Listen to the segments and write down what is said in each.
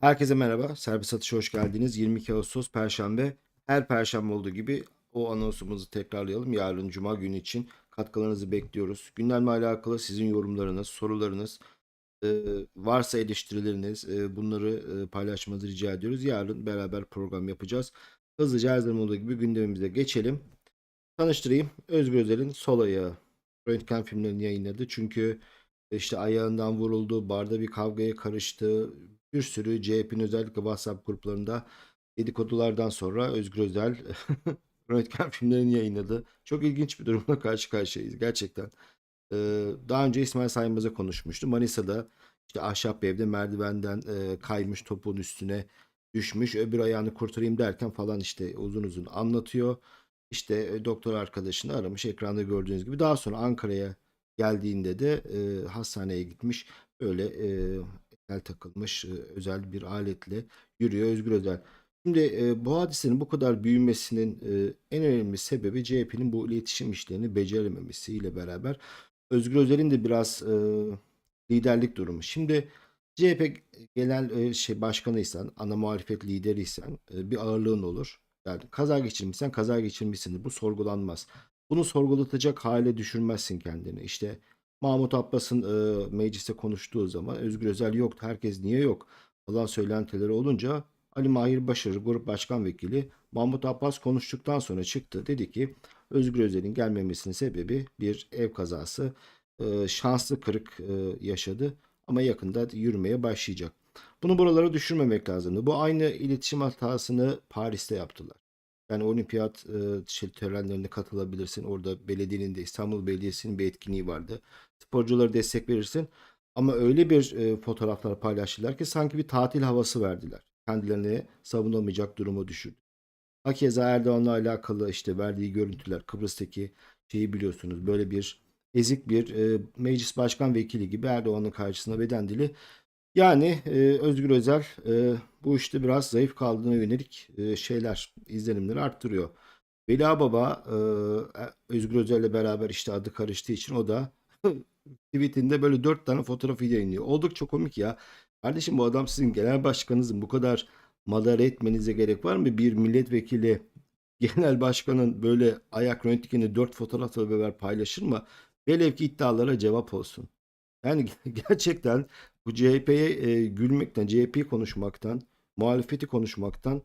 Herkese merhaba. Serbest Atış'a hoş geldiniz. 22 Ağustos Perşembe. Her Perşembe olduğu gibi o anonsumuzu tekrarlayalım. Yarın Cuma günü için katkılarınızı bekliyoruz. Gündemle alakalı sizin yorumlarınız, sorularınız, e, varsa eleştirileriniz e, bunları e, paylaşmanızı rica ediyoruz. Yarın beraber program yapacağız. Hızlıca her zaman olduğu gibi gündemimize geçelim. Tanıştırayım. Özgür Özel'in sol ayağı. Röntgen filmlerini yayınladı. Çünkü işte ayağından vuruldu, barda bir kavgaya karıştı. Bir sürü CHP'nin özellikle WhatsApp gruplarında dedikodulardan sonra Özgür Özel röntgen filmlerini yayınladı. Çok ilginç bir durumla karşı karşıyayız gerçekten. Ee, daha önce İsmail Saymaz'a konuşmuştu. Manisa'da işte ahşap bir evde merdivenden e, kaymış topuğun üstüne düşmüş. Öbür ayağını kurtarayım derken falan işte uzun uzun anlatıyor. İşte e, doktor arkadaşını aramış ekranda gördüğünüz gibi. Daha sonra Ankara'ya geldiğinde de e, hastaneye gitmiş. Böyle e, el takılmış özel bir aletle yürüyor Özgür Özel. Şimdi bu hadisenin bu kadar büyümesinin en önemli sebebi CHP'nin bu iletişim işlerini becerememesiyle beraber Özgür Özel'in de biraz liderlik durumu. Şimdi CHP genel şey başkanıysan, ana muhalefet lideriysen bir ağırlığın olur. Yani kaza geçirmişsen kaza geçirmişsindir. Bu sorgulanmaz. Bunu sorgulatacak hale düşürmezsin kendini. İşte Mahmut Abbas'ın e, mecliste konuştuğu zaman Özgür Özel yoktu. Herkes niye yok? Falan söylentileri olunca Ali Mahir Başarı Grup Başkan Vekili Mahmut Abbas konuştuktan sonra çıktı. Dedi ki Özgür Özel'in gelmemesinin sebebi bir ev kazası. E, şanslı kırık e, yaşadı ama yakında yürümeye başlayacak. Bunu buralara düşürmemek lazımdı. Bu aynı iletişim hatasını Paris'te yaptılar. Yani olimpiyat e, törenlerine katılabilirsin. Orada belediyenin de İstanbul Belediyesi'nin bir etkinliği vardı. Sporculara destek verirsin. Ama öyle bir e, fotoğraflar paylaştılar ki sanki bir tatil havası verdiler. Kendilerini savunamayacak duruma düşürdü. Hakeza Erdoğan'la alakalı işte verdiği görüntüler Kıbrıs'taki şeyi biliyorsunuz. Böyle bir ezik bir e, meclis başkan vekili gibi Erdoğan'ın karşısına beden dili yani e, Özgür Özel e, bu işte biraz zayıf kaldığına yönelik e, şeyler, izlenimleri arttırıyor. Veli Baba e, Özgür Özel'le beraber işte adı karıştığı için o da tweetinde böyle dört tane fotoğrafı yayınlıyor. Oldukça komik ya. Kardeşim bu adam sizin genel başkanınızın bu kadar madara etmenize gerek var mı? Bir milletvekili genel başkanın böyle ayak röntgeni dört fotoğrafla beraber paylaşır mı? Velev ki iddialara cevap olsun. Yani gerçekten bu CHP'ye e, gülmekten, CHP'yi konuşmaktan, muhalefeti konuşmaktan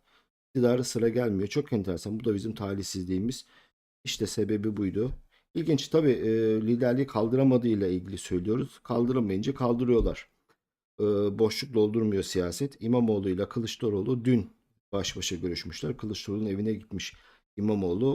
iktidara sıra gelmiyor. Çok enteresan. Bu da bizim talihsizliğimiz. İşte sebebi buydu. İlginç tabii e, liderliği kaldıramadığıyla ilgili söylüyoruz. Kaldıramayınca kaldırıyorlar. E, boşluk doldurmuyor siyaset. İmamoğlu ile Kılıçdaroğlu dün baş başa görüşmüşler. Kılıçdaroğlu'nun evine gitmiş İmamoğlu.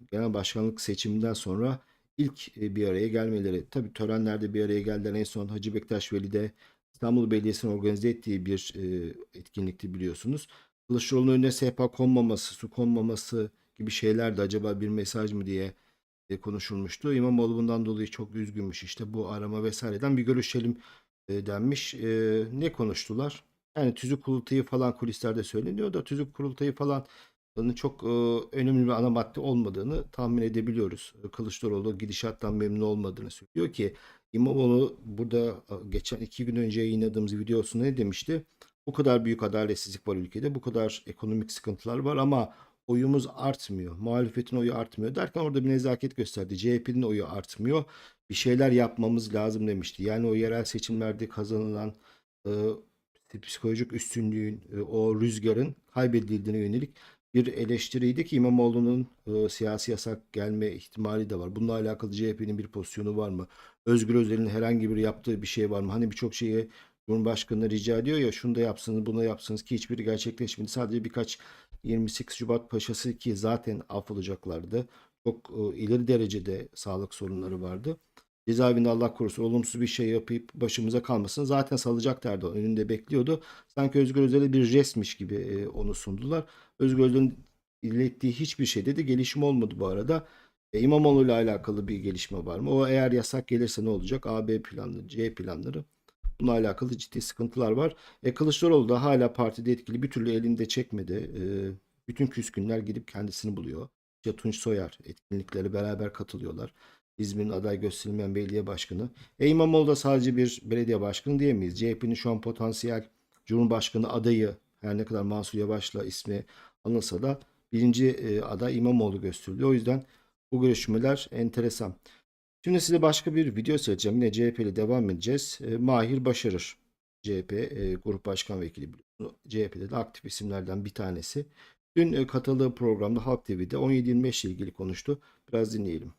E, genel başkanlık seçiminden sonra ilk e, bir araya gelmeleri. Tabii törenlerde bir araya geldiler. En son Hacı Bektaş Veli'de İstanbul Belediyesi'nin organize ettiği bir e, etkinlikti biliyorsunuz. Kılıçdaroğlu'nun önüne sehpa konmaması, su konmaması gibi şeyler de acaba bir mesaj mı diye e, konuşulmuştu. İmamoğlu bundan dolayı çok üzgünmüş. İşte bu arama vesaireden bir görüşelim e, denmiş. Ne konuştular? Yani tüzük kurultayı falan kulislerde söyleniyor da tüzük kurultayı falan çok e, önemli bir ana madde olmadığını tahmin edebiliyoruz. E, Kılıçdaroğlu gidişattan memnun olmadığını söylüyor ki İmamoğlu burada e, geçen iki gün önce yayınladığımız videosunda ne demişti? Bu kadar büyük adaletsizlik var ülkede, bu kadar ekonomik sıkıntılar var ama oyumuz artmıyor. Muhalefetin oyu artmıyor derken orada bir nezaket gösterdi. CHP'nin oyu artmıyor. Bir şeyler yapmamız lazım demişti. Yani o yerel seçimlerde kazanılan e, psikolojik üstünlüğün, e, o rüzgarın kaybedildiğine yönelik bir eleştiriydi ki İmamoğlu'nun e, siyasi yasak gelme ihtimali de var. Bununla alakalı CHP'nin bir pozisyonu var mı? Özgür Özel'in herhangi bir yaptığı bir şey var mı? Hani birçok şeyi Cumhurbaşkanı rica ediyor ya şunu da yapsınız bunu da yapsınız ki hiçbiri gerçekleşmedi. Sadece birkaç 28 Şubat paşası ki zaten af olacaklardı. Çok e, ileri derecede sağlık sorunları vardı. Cezaevinde Allah korusun olumsuz bir şey yapıp başımıza kalmasın. Zaten salacak derdi. Önünde bekliyordu. Sanki Özgür Özel'e bir jestmiş gibi e, onu sundular. Özgür Özel'in ilettiği hiçbir şeyde de gelişme olmadı bu arada. E, İmamoğlu ile alakalı bir gelişme var mı? O eğer yasak gelirse ne olacak? AB planları, C planları. Bununla alakalı ciddi sıkıntılar var. E, Kılıçdaroğlu da hala partide etkili. Bir türlü elinde çekmedi. E, bütün küskünler gidip kendisini buluyor. İşte Tunç Soyer etkinliklere beraber katılıyorlar. İzmir'in aday gösterilmeyen belediye başkanı. E İmamoğlu da sadece bir belediye başkanı diyemeyiz. CHP'nin şu an potansiyel Cumhurbaşkanı adayı her ne kadar Mansur Yavaş'la ismi anılsa da birinci e, aday İmamoğlu gösteriliyor. O yüzden bu görüşmeler enteresan. Şimdi size başka bir video seyredeceğim. Yine CHP ile devam edeceğiz. E, Mahir Başarır. CHP e, Grup Başkan Vekili. CHP'de de aktif isimlerden bir tanesi. Dün katıldığı programda Halk TV'de 17-25 ile ilgili konuştu. Biraz dinleyelim.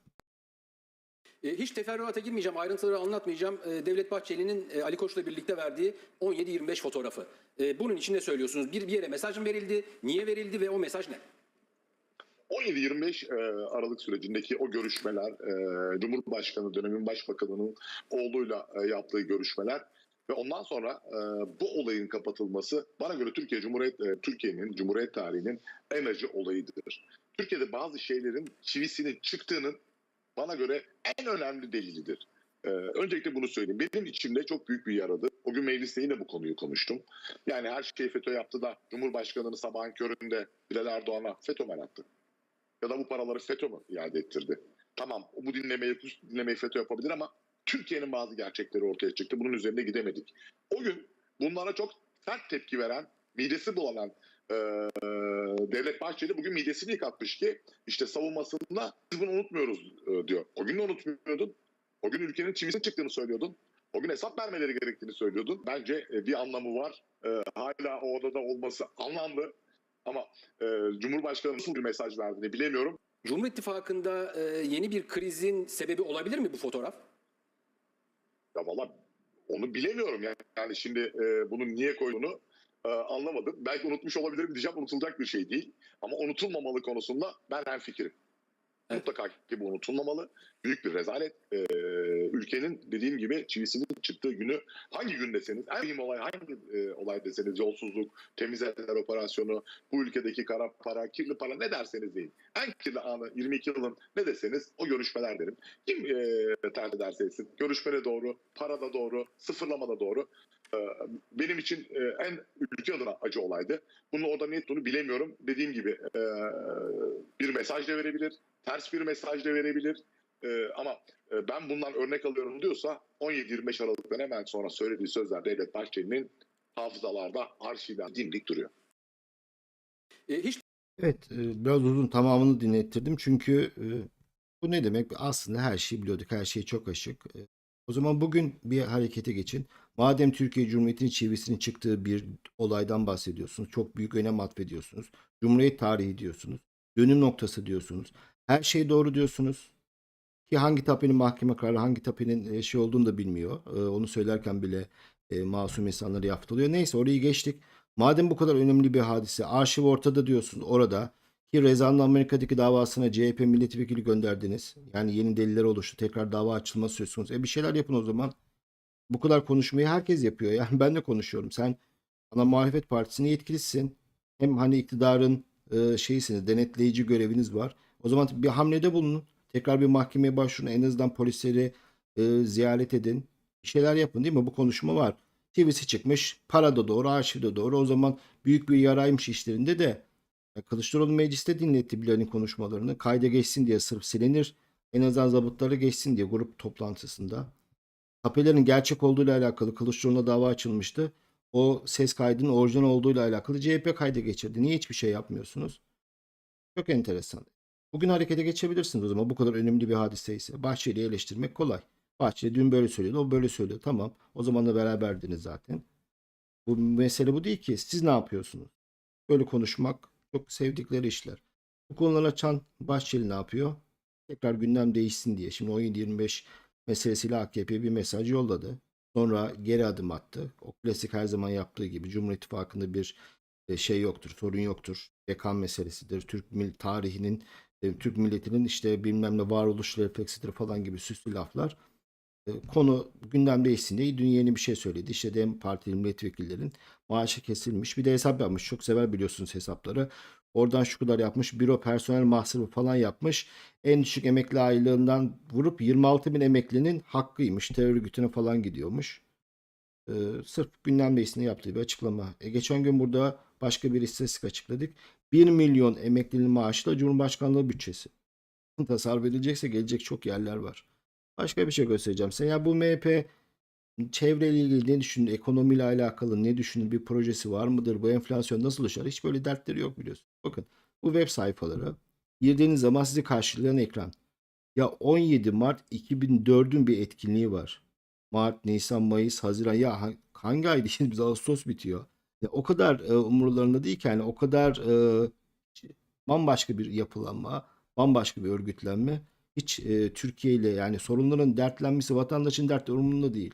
E, Hiç teferruata girmeyeceğim, ayrıntıları anlatmayacağım. E, Devlet Bahçeli'nin e, Ali Koç'la birlikte verdiği 17-25 fotoğrafı. Bunun içinde söylüyorsunuz. Bir, bir yere mesaj mı verildi, niye verildi ve o mesaj ne? 17-25 e, Aralık sürecindeki o görüşmeler, Cumhurbaşkanı dönemin başbakanının oğluyla yaptığı görüşmeler ve ondan sonra e, bu olayın kapatılması bana göre Türkiye Cumhuriyet e, Türkiye'nin Cumhuriyet tarihinin en acı olayıdır. Türkiye'de bazı şeylerin çivisinin çıktığının bana göre en önemli delilidir. Ee, öncelikle bunu söyleyeyim. Benim içimde çok büyük bir yaradı. O gün mecliste yine bu konuyu konuştum. Yani her şeyi FETÖ yaptı da Cumhurbaşkanı'nı sabahın köründe Bilal Erdoğan'a FETÖ mü attı? Ya da bu paraları FETÖ mü iade ettirdi? Tamam bu dinlemeyi, bu dinlemeyi FETÖ yapabilir ama Türkiye'nin bazı gerçekleri ortaya çıktı. Bunun üzerine gidemedik. O gün bunlara çok sert tepki veren, midesi bulanan e, Devlet Bahçeli bugün midesini yıkatmış ki işte savunmasında biz bunu unutmuyoruz e, diyor. O gün de unutmuyordun. O gün ülkenin çivisinin çıktığını söylüyordun. O gün hesap vermeleri gerektiğini söylüyordun. Bence e, bir anlamı var. E, hala o odada olması anlamlı. Ama e, Cumhurbaşkanı nasıl bir mesaj verdiğini bilemiyorum. Cumhur İttifakı'nda e, yeni bir krizin sebebi olabilir mi bu fotoğraf? Ya valla onu bilemiyorum yani. Yani şimdi e, bunu niye koyduğunu e, anlamadım. Belki unutmuş olabilirim diyeceğim. Unutulacak bir şey değil. Ama unutulmamalı konusunda ben hem fikrim. Evet. Mutlaka ki bu unutulmamalı. Büyük bir rezalet. E, ülkenin dediğim gibi çivisinin çıktığı günü hangi gün deseniz, en mühim olay hangi e, olay deseniz, yolsuzluk, temiz eller operasyonu, bu ülkedeki kara para, kirli para ne derseniz deyin. En kirli anı 22 yılın ne deseniz o görüşmeler derim. Kim e, tercih ederse etsin. Görüşme doğru, para da doğru, sıfırlama da doğru. E, benim için e, en ülke adına acı olaydı. Bunun orada ne ettiğini bilemiyorum. Dediğim gibi e, bir mesaj da verebilir, ters bir mesaj da verebilir. E, ama e, ben bundan örnek alıyorum diyorsa 17-25 Aralık'tan hemen sonra söylediği sözler Devlet Bahçeli'nin hafızalarda, arşivlerde dimdik duruyor. E, Hiç Evet, e, biraz uzun tamamını dinlettirdim çünkü e, bu ne demek? Aslında her şeyi biliyorduk, her şey çok aşık. E, O zaman bugün bir harekete geçin. Madem Türkiye Cumhuriyeti'nin çivisinin çıktığı bir olaydan bahsediyorsunuz, çok büyük önem atfediyorsunuz, Cumhuriyet tarihi diyorsunuz, dönüm noktası diyorsunuz, her şey doğru diyorsunuz. Ki hangi tapenin mahkeme kararı, hangi tapenin e, şey olduğunu da bilmiyor. E, Onu söylerken bile e, masum insanları yaftılıyor. Neyse orayı geçtik. Madem bu kadar önemli bir hadise, arşiv ortada diyorsunuz orada ki Reza'nın Amerika'daki davasına CHP milletvekili gönderdiniz. Yani yeni deliller oluştu. Tekrar dava açılması söz konusu. E bir şeyler yapın o zaman. Bu kadar konuşmayı herkes yapıyor. Yani ben de konuşuyorum. Sen ana muhalefet partisine yetkilisin. Hem hani iktidarın e, şeysiniz, denetleyici göreviniz var. O zaman bir hamlede bulunun. Tekrar bir mahkemeye başvurun. En azından polisleri e, ziyaret edin. Bir şeyler yapın değil mi? Bu konuşma var. TV'si çıkmış. Para da doğru, arşiv de doğru. O zaman büyük bir yaraymış işlerinde de ya Kılıçdaroğlu mecliste dinletti Bilal'in konuşmalarını. Kayda geçsin diye sırf silinir. En azından zabıtları geçsin diye grup toplantısında. Tapelerin gerçek olduğuyla alakalı Kılıçdaroğlu'na dava açılmıştı. O ses kaydının orijinal olduğuyla alakalı CHP kayda geçirdi. Niye hiçbir şey yapmıyorsunuz? Çok enteresan. Bugün harekete geçebilirsiniz o zaman bu kadar önemli bir hadise ise. Bahçeli'yi eleştirmek kolay. Bahçeli dün böyle söylüyordu, o böyle söylüyor. Tamam. O zaman da beraberdiniz zaten. Bu mesele bu değil ki. Siz ne yapıyorsunuz? Böyle konuşmak çok sevdikleri işler. Bu konuları açan Bahçeli ne yapıyor? Tekrar gündem değişsin diye. Şimdi 17-25 meselesiyle AKP bir mesaj yolladı. Sonra geri adım attı. O klasik her zaman yaptığı gibi Cumhur İttifakı'nda bir e, şey yoktur, sorun yoktur. Dekan meselesidir. Türk mil tarihinin, e, Türk milletinin işte bilmem ne varoluş refleksidir falan gibi süslü laflar. E, Konu gündem değişsin diye dün yeni bir şey söyledi. İşte DEM Partili milletvekillerin maaşı kesilmiş. Bir de hesap yapmış. Çok sever biliyorsunuz hesapları. Oradan şu kadar yapmış. Büro personel mahsuru falan yapmış. En düşük emekli aylığından vurup 26 bin emeklinin hakkıymış. Terör örgütüne falan gidiyormuş. Ee, sırf gündem değişsin yaptığı bir açıklama. E, geçen gün burada başka bir istatistik açıkladık. 1 milyon emeklinin maaşı da Cumhurbaşkanlığı bütçesi. Tasarruf edilecekse gelecek çok yerler var. Başka bir şey göstereceğim size. Ya bu MHP çevreyle ilgili ne düşünür, ekonomiyle alakalı ne düşünür, bir projesi var mıdır, bu enflasyon nasıl düşer? Hiç böyle dertleri yok biliyorsun. Bakın bu web sayfaları girdiğiniz zaman sizi karşılayan ekran. Ya 17 Mart 2004'ün bir etkinliği var. Mart, Nisan, Mayıs, Haziran ya ha- hangi aydı? Şimdi biz Ağustos bitiyor. O kadar e, umurlarında değil ki yani o kadar e, bambaşka bir yapılanma, bambaşka bir örgütlenme. Hiç e, Türkiye ile yani sorunların dertlenmesi vatandaşın dertleri umurunda değil.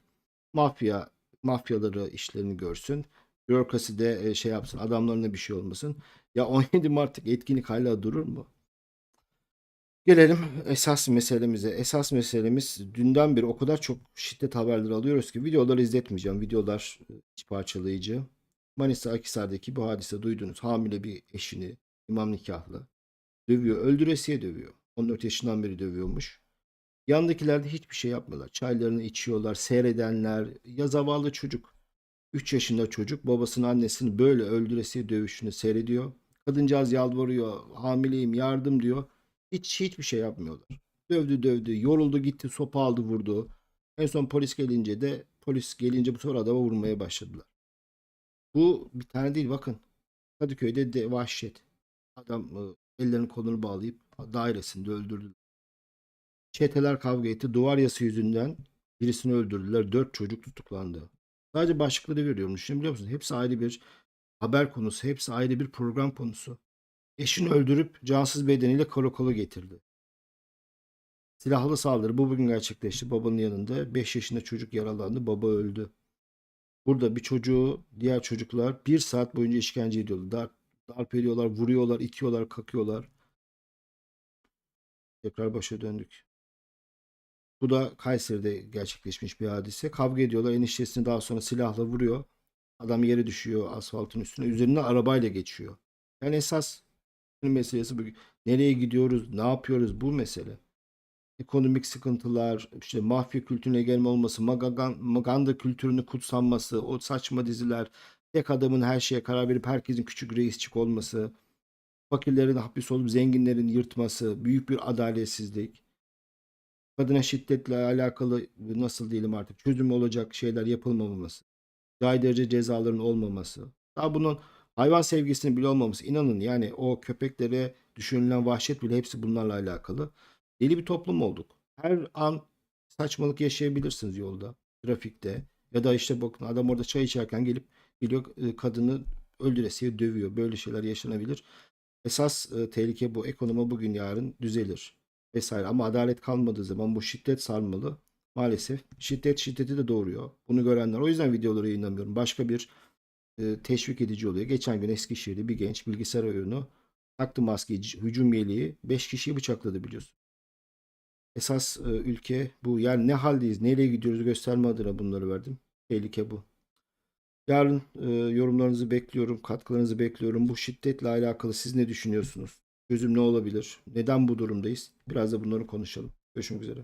Mafya, mafyaları işlerini görsün. Bürokrasi de e, şey yapsın, adamlarına bir şey olmasın. Ya 17 Mart'lık etkinlik hala durur mu? Gelelim esas meselemize. Esas meselemiz dünden beri o kadar çok şiddet haberleri alıyoruz ki videoları izletmeyeceğim. Videolar e, iç parçalayıcı. Manisa Akhisar'daki bu hadise duydunuz. Hamile bir eşini imam nikahlı dövüyor. Öldüresiye dövüyor. 14 yaşından beri dövüyormuş. Yandakiler de hiçbir şey yapmıyorlar. Çaylarını içiyorlar. Seyredenler. Ya zavallı çocuk. 3 yaşında çocuk babasının annesini böyle öldüresiye dövüşünü seyrediyor. Kadıncağız yalvarıyor. Hamileyim yardım diyor. Hiç hiçbir şey yapmıyorlar. Dövdü dövdü. Yoruldu gitti sopa aldı vurdu. En son polis gelince de polis gelince bu sefer adama vurmaya başladılar. Bu bir tane değil bakın. Kadıköy'de de vahşet. Adam e, ellerini kolunu bağlayıp dairesinde öldürdü. Çeteler kavga etti. Duvar yası yüzünden birisini öldürdüler. Dört çocuk tutuklandı. Sadece başlıkları veriyorum. Şimdi biliyor musun? Hepsi ayrı bir haber konusu. Hepsi ayrı bir program konusu. Eşini öldürüp cansız bedeniyle karakola getirdi. Silahlı saldırı bu bugün gerçekleşti. Babanın yanında 5 yaşında çocuk yaralandı. Baba öldü. Burada bir çocuğu diğer çocuklar bir saat boyunca işkence ediyorlar. Darp, darp ediyorlar, vuruyorlar, itiyorlar, kakıyorlar. Tekrar başa döndük. Bu da Kayseri'de gerçekleşmiş bir hadise. Kavga ediyorlar. Eniştesini daha sonra silahla vuruyor. Adam yere düşüyor asfaltın üstüne. Üzerinden arabayla geçiyor. Yani esas meselesi bu. Nereye gidiyoruz? Ne yapıyoruz? Bu mesele. Ekonomik sıkıntılar, işte mafya kültürüne gelme olması, maganda kültürünü kutsanması, o saçma diziler, tek adamın her şeye karar verip herkesin küçük reisçik olması, fakirlerin hapis olup zenginlerin yırtması, büyük bir adaletsizlik, kadına şiddetle alakalı nasıl diyelim artık çözüm olacak şeyler yapılmaması, caydırıcı cezaların olmaması, daha bunun hayvan sevgisinin bile olmaması. İnanın yani o köpeklere düşünülen vahşet bile hepsi bunlarla alakalı. Deli bir toplum olduk. Her an saçmalık yaşayabilirsiniz yolda, trafikte ya da işte bakın adam orada çay içerken gelip geliyor e, kadını öldüresiye dövüyor. Böyle şeyler yaşanabilir. Esas e, tehlike bu. Ekonomi bugün yarın düzelir vesaire. Ama adalet kalmadığı zaman bu şiddet sarmalı. Maalesef şiddet şiddeti de doğuruyor. Bunu görenler. O yüzden videoları yayınlamıyorum. Başka bir e, teşvik edici oluyor. Geçen gün Eskişehir'de bir genç bilgisayar oyunu taktı maskeyi, hücum yeleği 5 kişiyi bıçakladı biliyorsun. Esas e, ülke bu. Yani ne haldeyiz, nereye gidiyoruz gösterme adına bunları verdim. Tehlike bu. Yarın e, yorumlarınızı bekliyorum, katkılarınızı bekliyorum. Bu şiddetle alakalı siz ne düşünüyorsunuz? Çözüm ne olabilir? Neden bu durumdayız? Biraz da bunları konuşalım. Görüşmek üzere.